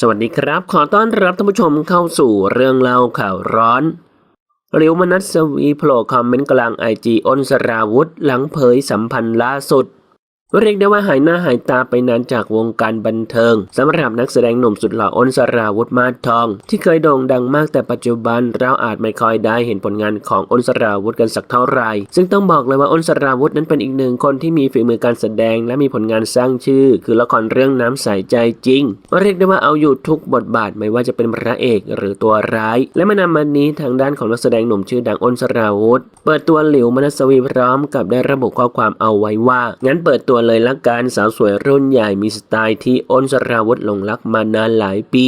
สวัสดีครับ ขอต้อนรับท่านผู้ชมเข้าสู่เรื่องเล่าข่าวร้อนริวมนัสวีโผล่คอมเมนต์กลางไอจีอ้นสราวุธ หลังเผยสัมพันธ์ล่าสุด เรียกได้ว่าหายหน้าหายตาไปนานจากวงการบันเทิงสำหรับนักแสดงหนุ่มสุดหล่ออ้นสราวุธมาทอง ที่เคยโด่งดังมากแต่ปัจจุบันเราอาจไม่ค่อยได้เห็นผลงานของอ้นสราวุธกันสักเท่าไหร่ซึ่งต้องบอกเลยว่าอ้นสราวุธนั้นเป็นอีกหนึ่งคนที่มีฝีมือการแสดงและมีผลงานสร้างชื่อ คือละครเรื่องน้ำใสใจจริง เรียกได้ว่าเอาอยู่ทุกบทบาทไม่ว่าจะเป็นพระเอกหรือตัวร้าย และมื่อนำมานี้ทางด้านของนักแสดงหนุ่มชื่อดังอ้นสราวุธเปิดตัวหลิวมนัสวีพร้อมกับได้ระบุข้อความเอาไว้ว่างั้นเปิดตัวเลยละกันสาวสวยรุ่นใหญ่มีสไตล์ที่อ้นสราวุธหลงรักมานานหลายปี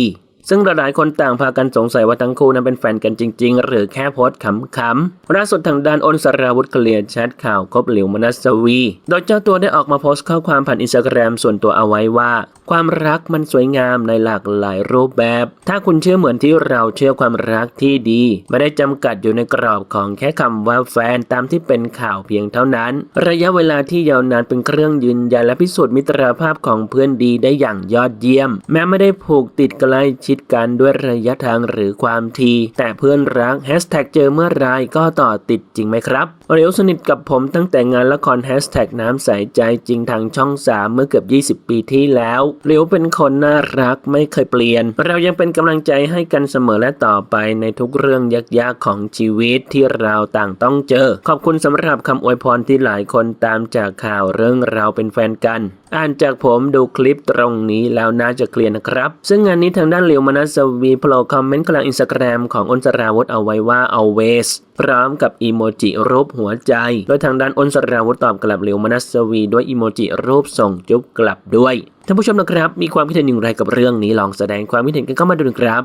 ซึ่งหลายๆคนต่างพากันสงสัยว่าทั้งคู่นั้นเป็นแฟนกันจริง ๆ หรือแค่โพสต์ขำๆล่าสุดทางด้านอ้นสราวุธเคลียร์แชทข่าวคบหลิวมนัสวี โดยเจ้าตัวได้ออกมาโพสต์ข้อความผ่านอินสตาแกรมส่วนตัวเอาไว้ว่า ความรักมันสวยงามในหลากหลายรูปแบบ ถ้าคุณเชื่อเหมือนที่เราเชื่อความรักที่ดี ไม่ได้จำกัดอยู่ในกรอบของแค่คำว่าแฟนตามที่เป็นข่าวเพียงเท่านั้น ระยะเวลาที่ยาวนานเป็นเครื่องยืนยันและพิสูจน์มิตรภาพของเพื่อนดีได้อย่างยอดเยี่ยม แม้ไม่ได้ผูกติดใกล้ชิดกันด้วยระยะทางหรือความทีแต่เพื่อนรักแฮชแท็กเจอเมื่อไรก็ต่อติดจริงไหมครับเรียวสนิทกับผมตั้งแต่งานละครแฮชแท็กน้ำใสใจจริงทางช่อง 3 เมื่อเกือบ 20 ปีที่แล้วเรียวเป็นคนน่ารักไม่เคยเปลี่ยน เรายังเป็นกำลังใจให้กันเสมอและต่อไปในทุกเรื่องยากๆของชีวิตที่เราต่างต้องเจอ ขอบคุณสำหรับคำอวยพรที่หลายคนตามจากข่าวเรื่องเราเป็นแฟนกัน อ่านจากผมดูคลิปตรงนี้แล้วน่าจะเคลียร์นะครับ ซึ่งงานนี้ทางด้านเหลียวมนัสวีโผล่คอมเมนต์กลางอินสตาแกรมของอนสราวุธเอาไว้ว่า always พร้อมกับอีโมจิรูปหัวใจ โดยทางด้านอนสราวุธตอบกลับเหลียวมนัสวีด้วยอีโมจิรูปส่งจุ๊บกลับด้วยท่านผู้ชมนะครับ มีความคิดเห็นอย่างไรกับเรื่องนี้ลองแสดงความคิดเห็นกันเข้ามาดูนะครับ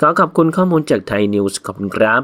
ขอขอบคุณข้อมูลจากไทยนิวส์ขอบคุณครับ